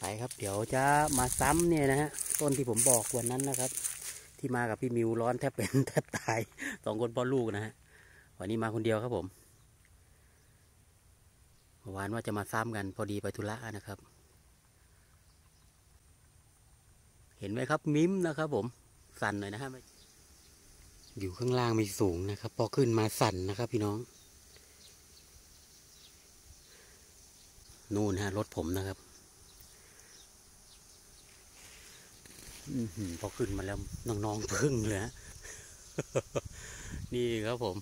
ไปครับเดี๋ยวจะมาซ้ำเนี่ยนะฮะต้นที่ผมบอกวันนั้นนะครับ ที่มากับพี่มิวร้อนแทบเป็นแทบตายสองคนพ่อลูกนะฮะวันนี้มาคนเดียวครับผมเมื่อวานว่าจะมาซ้ำกันพอดีไปธุระนะครับ เห็นไหมครับมิมนะครับ ผมสั่นหน่อยนะฮะอยู่ข้างล่างไม่สูงนะครับ พอขึ้นมาสั่นนะครับ พี่น้อง นู่นฮะรถผมนะครับ อื้อหือ พอขึ้นมาแล้วน้องๆพึ่งเลยฮะนี่ครับผม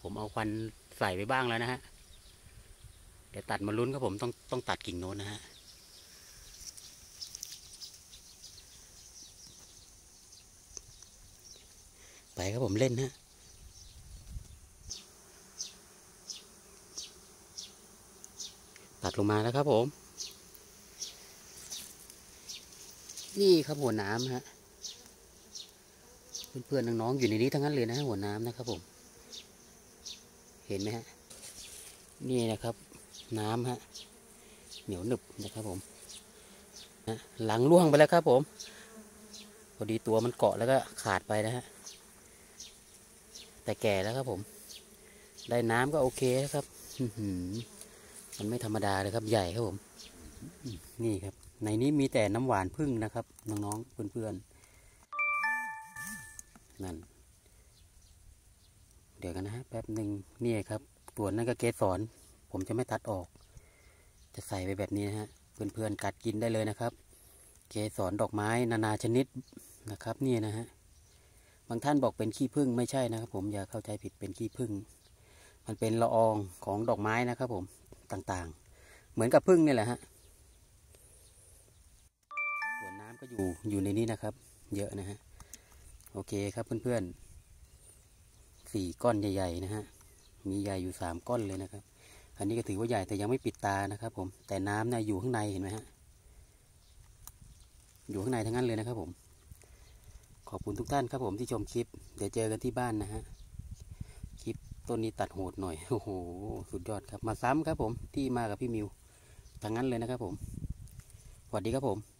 ผมเอาควันใส่ไปบ้างแล้วนะฮะเดี๋ยวตัดมาลุ้นครับผมต้องต้องตัดกิ่งโน้นนะฮะไปครับผมเล่นฮะตัดลงมาแล้วครับผม นี่ครับหัวน้ำฮะเพื่อนๆน้องๆอยู่ในนี้ทั้งนั้นเลยนะ หัวน้ำนะครับผม เห็นไหมฮะนี่นะครับ น้ำฮะเหนียวหนึบนะครับผมหลังล่วงไปแล้วครับผมพอดีตัวมันเกาะแล้วก็ขาดไปนะฮะแต่แก่แล้วครับผม ได้น้ำก็โอเคนะครับอืมันไม่ธรรมดาเลยครับใหญ่ครับผม นี่ครับ ในนี้มีแต่น้ำหวานพึ่งนะครับ น้องๆเพื่อนๆนั่น เดี๋ยวกันนะฮะแป๊บหนึ่งนี่ครับตัวนั้นก็เกสรผมจะไม่ตัดออก จะใส่ไปแบบนี้นะฮะเพื่อนๆกัดกินได้เลยนะครับ เกสรดอกไม้นานาชนิดนะครับนี่นะฮะบางท่านบอกเป็นขี้ผึ้งไม่ใช่นะครับ ผมอย่าเข้าใจผิดเป็นขี้ผึ้งมันเป็นละอองของดอกไม้นะครับ ผมต่างๆ เหมือนกับผึ้งนี่แหละฮะ ก็อยู่อยู่ในนี้นะครับ เยอะนะฮะโอเคครับเพื่อนๆสี่ก้อนใหญ่ๆนะฮะมีใหญ่อยู่สามก้อนเลยนะครับ อันนี้ก็ถือว่าใหญ่แต่ยังไม่ปิดตานะครับ ผมแต่น้ำเนี่ยอยู่ข้างในเห็นไหมฮะอยู่ข้างในทั้งนั้นเลยนะครับ ผม ขอบคุณทุกท่านครับผมที่ชมคลิป เดี๋ยวเจอกันที่บ้านนะฮะคลิปต้นนี้ตัดโหดหน่อยโอ้โหสุดยอดครับมาซ้ำครับผมที่มากับพี่มิวทางนั้นเลยนะครับ ผมสวัสดีครับผม